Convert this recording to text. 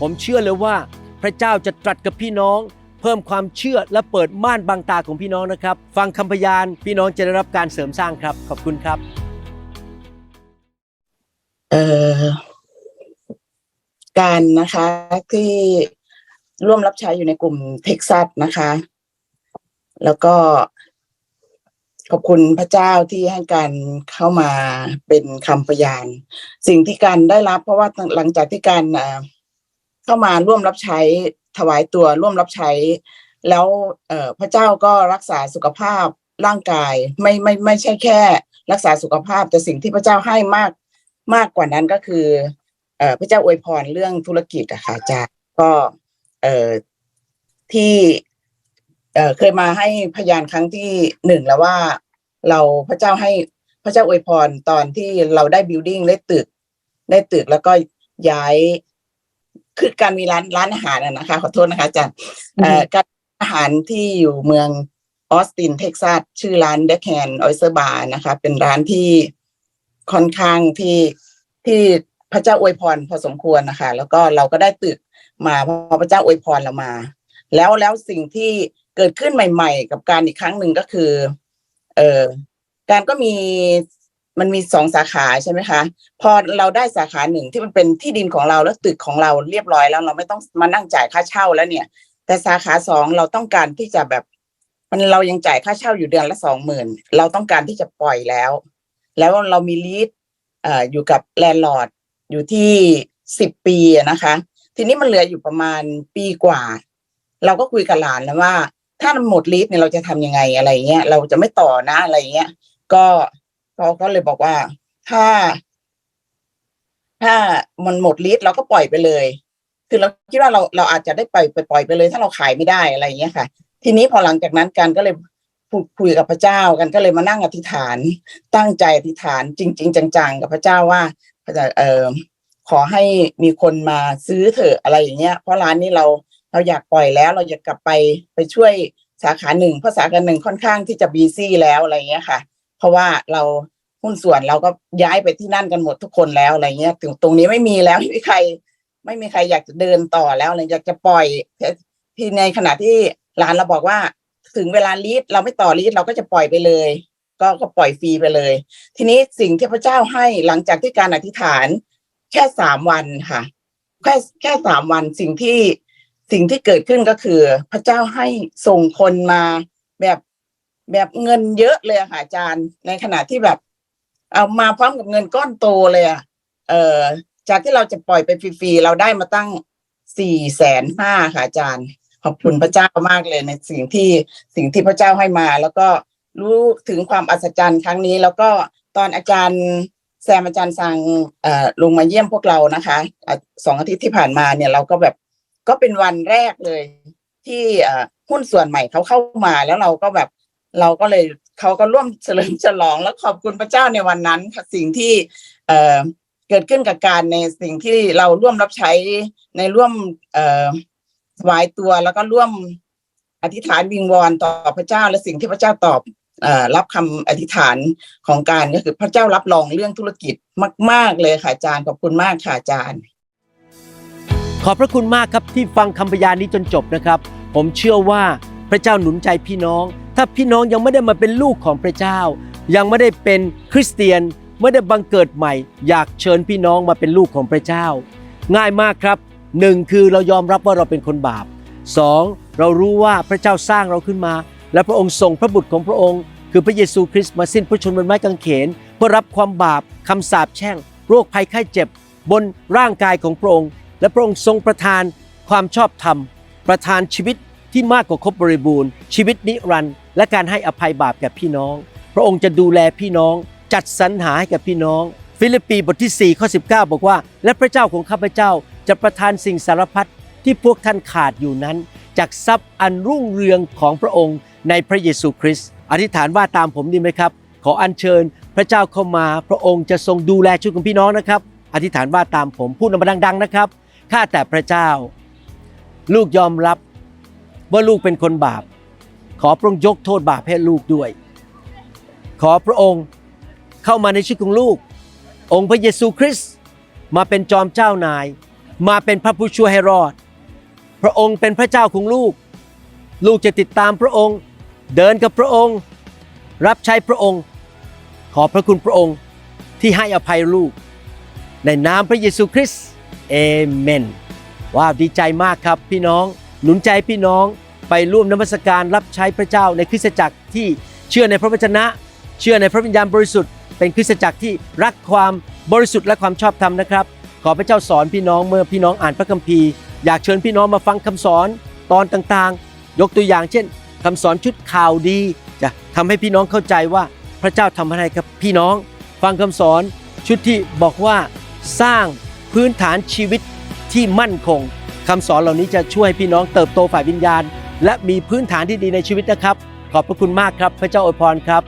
ผมเชื่อเลยว่าพระเจ้าจะตรัสกับพี่น้อง เพิ่มความเชื่อและเปิดม่านบางตาของพี่น้องนะครับ ฟังคำพยานพี่น้องจะได้รับการเสริมสร้างครับ ขอบคุณครับเอ่อการนะคะที่ร่วมรับใช้อยู่ในกลุ่มเท็กซัสนะคะ แล้วก็ขอบคุณพระเจ้าที่ให้การเข้ามาเป็นคำพยาน สิ่งที่การได้รับเพราะว่าหลังจากที่การ เข้ามาร่วมรับใช้ถวายตัวร่วมรับใช้ แล้วเออพระเจ้าก็รักษาสุขภาพร่างกายไม่ไม่ไม่ใช่แค่ รักษาสุขภาพแต่สิ่งที่พระเจ้าให้มากมากกว่านั้นก็คือเออพระเจ้าอวยพรเรื่องธุรกิจอะค่ะอาจาก็เออที่เออเคยมาให้พยานครั้งที่หนึ่งแล้วว่า เราพระเจ้าให้พระเจ้าอวยพรตอนที่เราได้บิลดิ้งได้ตึก ได้ตึกแล้วก็ย้าย คือการมีร้านร้านอาหารอะนะคะ ขอโทษนะคะอาจารย์เอ่อการอาหารที่อยู่เมืองออสตินเท็กซัสชื่อร้านเดคแคนออยเซอร์บาร์นะคะ เป็นร้านที่ค่อนข้างที่ที่พระเจ้าอวยพรพอสมควรนะคะ แล้วก็เราก็ได้ตึกมาเพราะพระเจ้าอวยพรเรามา แล้วแล้วสิ่งที่เกิดขึ้นใหม่ ๆ กับการอีกครั้งหนึ่งก็คือ เออการก็มี มันมีสองสาขาใช่ไหมคะ พอเราได้สาขาหนึ่งที่มันเป็นที่ดินของเราแล้วตึกของเราเรียบร้อยแล้วเราไม่ต้องมานั่งจ่ายค่าเช่าแล้วเนี่ย แต่สาขาสองเราต้องการที่จะแบบมันเรายังจ่ายค่าเช่าอยู่เดือนละสองหมื่นเราต้องการที่จะปล่อยแล้ว แล้วเรามีลีดอ่ออยู่กับแลนด์ลอร์ดอยู่ที่สิบปีนะคะ ทีนี้มันเหลืออยู่ประมาณปีกว่า เราก็คุยกับหลานแล้วว่า ถ้ามันหมดลีดเนี่ยเราจะทำยังไงอะไรเงี้ยเราจะไม่ต่อนะอะไรเงี้ยก็ เขาก็เลยบอกว่า ถ้า ถ้ามันหมดลีดเราก็ปล่อยไปเลย คือเราคิดว่าเราเราอาจจะได้ปล่อยไปปล่อยไปเลย ถ้าเราขายไม่ได้อะไรอย่างเงี้ยค่ะ ทีนี้พอหลังจากนั้นกันก็เลยพูดคุยกับพระเจ้ากันก็เลยมานั่งอธิษฐาน ตั้งใจอธิษฐาน จริง ๆ จังๆ กับพระเจ้าว่าเออขอให้มีคนมาซื้อเถอะอะไรอย่างเงี้ย เพราะร้านนี้เราเราอยากปล่อยแล้วเราอยากกลับไปไปช่วยสาขาหนึ่งเพราะสาขาหนึ่งค่อนข้างที่จะบีซี่แล้วอะไรเงี้ยค่ะ เพราะว่าเรา หุ้นส่วนเราก็ย้ายไปที่นั่นกันหมดทุกคนแล้วอะไรเงี้ยถึงตรงนี้ไม่มีแล้วไม่มีใคร ไม่มีใครอยากจะเดินต่อแล้วเลยอยากจะปล่อยที่ในขณะที่ร้านเราบอกว่าถึงเวลาลีดเราไม่ต่อลีดเราก็จะปล่อยไปเลย ก็ก็ปล่อยฟรีไปเลย ทีนี้สิ่งที่พระเจ้าให้หลังจากที่การอธิษฐาน แค่สามวันค่ะ แค่แค่สามวันสิ่งที่สิ่งที่เกิดขึ้นก็คือ พระเจ้าให้ส่งคนมาแบบแบบเงินเยอะเลยค่ะอาจารย์ ในขณะที่แบบ เอามาพร้อมกับเงินก้อนโตเลยอะเออจากที่เราจะปล่อยไปฟรีๆเราได้มาตั้งสี่แสนห้าค่ะอาจารย์ ขอบคุณพระเจ้ามากเลยในสิ่งที่สิ่งที่พระเจ้าให้มา แล้วก็รู้ถึงความอัศจรรย์ครั้งนี้ แล้วก็ตอนอาจารย์แซมอาจารย์สังเอ่อลงมาเยี่ยมพวกเรานะคะสองอาทิตย์ที่ผ่านมาเนี่ยเราก็แบบก็เป็นวันแรกเลย ที่หุ้นส่วนใหม่เขาเข้ามาแล้วเราก็แบบเราก็เลย เขาก็ร่วมเฉลิมฉลองแล้วขอบคุณพระเจ้าในวันนั้นค่ะสิ่งที่เเกิดขึ้นกับการในสิ่งที่เราร่วมรับใช้ในร่วมถวายตัวแล้วก็ร่วมอธิษฐานวิงวอนต่อพระเจ้าและสิ่งที่พระเจ้าตอบอรับคำอธิษฐานของการก็คือพระเจ้ารับรองเรื่องธุรกิจมาก ๆ เลยค่ะอาจารย์ขอบคุณมากค่ะอาจารย์ ขอบพระคุณมากครับที่ฟังคำพยานนี้จนจบนะครับ ผมเชื่อว่าพระเจ้าหนุนใจพี่น้อง ถ้าพี่น้องยังไม่ได้มาเป็นลูกของพระเจ้า ยังไม่ได้เป็นคริสเตียนไม่ได้บังเกิดใหม่ อยากเชิญพี่น้องมาเป็นลูกของพระเจ้า ง่ายมากครับหนึ่งคือเรายอมรับว่าเราเป็นคนบาปสองเรารู้ว่าพระเจ้าสร้างเราขึ้นมา และพระองค์ส่งพระบุตรของพระองค์ คือพระเยซูคริสต์มาสิ้นพระชนม์บนไม้กางเขนเพื่อรับความบาปคำสาปแช่ง โรคภัยไข้เจ็บ บนร่างกายของพระองค์ และพระองค์ทรงประทานความชอบธรรม ประทานชีวิตที่มากกว่าครบบริบูรณ์ ชีวิตนิรันดร์ และการให้อภัยบาปแก่พี่น้อง พระองค์จะดูแลพี่น้อง จัดสรรหาให้กับพี่น้อง ฟิลิปปีบทที่4ข้อ19 บอกว่า และพระเจ้าของข้าพเจ้าจะประทานสิ่งสารพัดที่พวกท่านขาดอยู่นั้น จากทรัพย์อันรุ่งเรืองของพระองค์ในพระเยซูคริสต์อธิษฐานว่าตามผมดีไหมครับ ขออัญเชิญพระเจ้าเข้ามาพระองค์จะทรงดูแลชีวิตของพี่น้องนะครับ อธิษฐานว่าตามผมพูดออกมาดัง ๆนะครับข้าแต่พระเจ้า ลูกยอมรับว่าลูกเป็นคนบาป ขอพระองค์ยกโทษบาปให้ลูกด้วย ขอพระองค์เข้ามาในชีวิตของลูก องค์พระเยซูคริสต์มาเป็นจอมเจ้านาย มาเป็นพระผู้ช่วยให้รอด พระองค์เป็นพระเจ้าของลูก ลูกจะติดตามพระองค์ เดินกับพระองค์ รับใช้พระองค์ ขอพระคุณพระองค์ที่ให้อภัยลูก ในนามพระเยซูคริสต์เอเมนว้าวดีใจมากครับพี่น้อง หนุนใจพี่น้อง ไปร่วมนมัสการรับใช้พระเจ้าในคริสตจักรที่เชื่อในพระวจนะ เชื่อในพระวิญญาณบริสุทธิ์ เป็นคริสตจักรที่รักความบริสุทธิ์และความชอบธรรมนะครับ ขอพระเจ้าสอนพี่น้องเมื่อพี่น้องอ่านพระคัมภีร์ อยากเชิญพี่น้องมาฟังคำสอนตอนต่างๆ ยกตัวอย่างเช่นคำสอนชุดข่าวดี จะทำให้พี่น้องเข้าใจว่าพระเจ้าทำอะไรกับพี่น้อง ฟังคำสอนชุดที่บอกว่าสร้างพื้นฐานชีวิตที่มั่นคงคำสอนเหล่านี้จะช่วยให้พี่น้องเติบโตฝ่ายวิญญาณ และมีพื้นฐานที่ดีในชีวิตนะครับ ขอบพระคุณมากครับ พระเจ้าอวยพรครับ